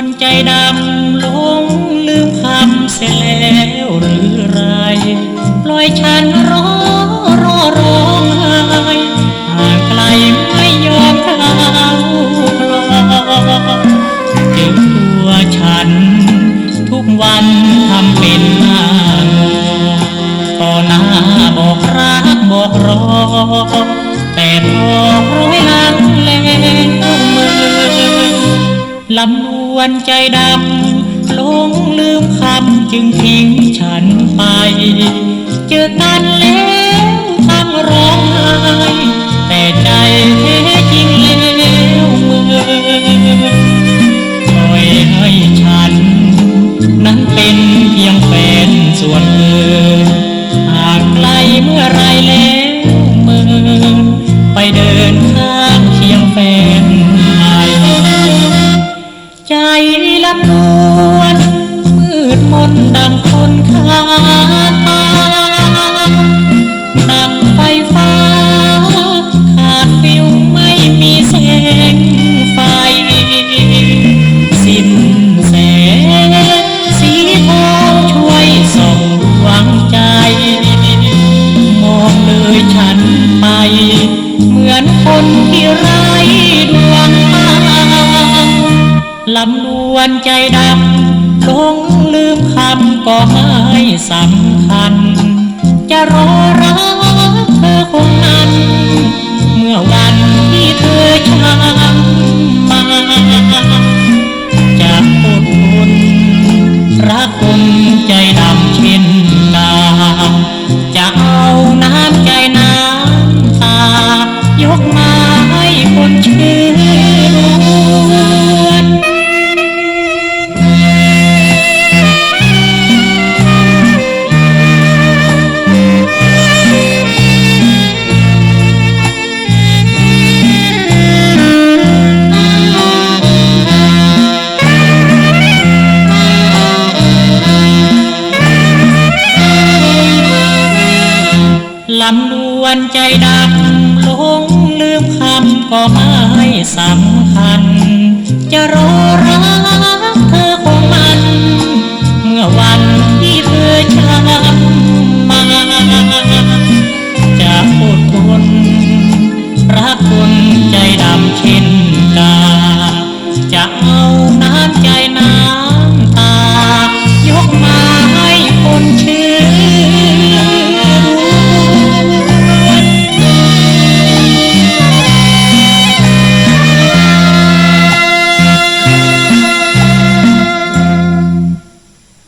วนใจดำลงลืมคำเสียแล้วหรือไรปล่อยฉันรอรอร้องไห้ห่างไกลไม่ยอมเข้าคลอเจ็บตัวฉัน ทุกวันทำเป็นมาต่อหน้าบอกรักบอกรอ แต่พอร้อยหลังแล้วมือลำ วนใจดำหลงลืมคำจึงทิ้งฉันไป เจอกันแล้ว ใจลำนวนมืดมนดังคนขาตาดังไฟฟ้า ขาดฟิวไม่มีแสงไฟ สิ้นแสงสีทองช่วยส่องดวงใจ มองเลยฉันไป เหมือนคนที่ร้ด ลำนวนใจดำหลงลืมคำก็ไม่สำคัญ จะรอรักเธอคง ลำดวนใจดำหลงลืมคำก็ไม่สำคัญ จะรอรั